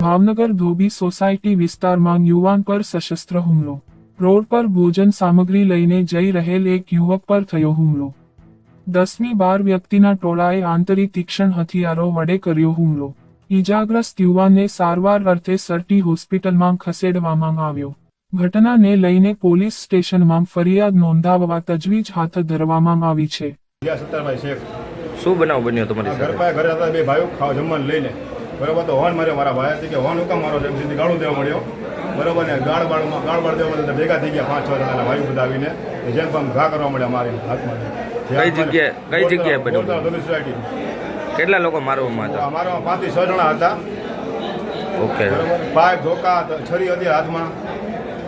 ભાવનગર ધોબી society વિસ્તારમાં યુવાન પર સશસ્ત્ર હુમલો. રોડ પર ભોજન સામગ્રી લઈને જઈ રહેલ એક યુવક પર થયો હુમલો. દસમી બાર વ્યક્તિના ટોળાએ આંતરિક તીક્ષણ હથિયારો વડે કર્યો હુમલો. ઈજાગ્રસ્ત યુવાનને સારવાર અર્થે સરટી હોસ્પિટલમાં ખસેડવામાં આવ્યો. ઘટનાને લઈને પોલીસ સ્ટેશનમાં ફરિયાદ નોંધાવવા તજવીજ હાથ ધરવામાં આવી છે. શું બનાવ બન્યો તમારી ઘરે હતા બે ભાઈઓ જમવાનું લઈને બરોબર તો હોર્ન માર્યો મારા ભાઈ કે હોર્ન હુકમ મારો છે એમ સીધી ગાળું દેવા મળ્યો. બરોબર ને ગાળ બાળમાં ગાળ બાળ દેવા મળ્યો ભેગા થઈ ગયા પાંચ છ જણા ભાઈ બધા આવીને જેમ આમ ઘા કરવા મળ્યા મારી હાથમાં. કઈ જગ્યાએ- કઈ જગ્યાએ બન્યું? કેટલા લોકો મારવામાં હતા? અમારા પાંચથી છ જણા હતા. ઓકે. પાઇપ ધોકા છરી હતી હાથમાં.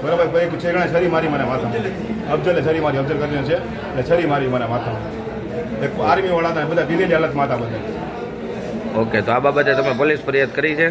બરોબર ભાઈ એક છેગણા છરી મારી મને માથામાં. અફજલે છરી મારી અફજલ કરીને છે એટલે છરી મારી મને માથામાં. એક આર્મી વાળા હતા બધા દિલ્હીની હાલત માતા બધા. ઓકે તો આ બાબતે તમે પોલીસ ફરિયાદ કરી છે?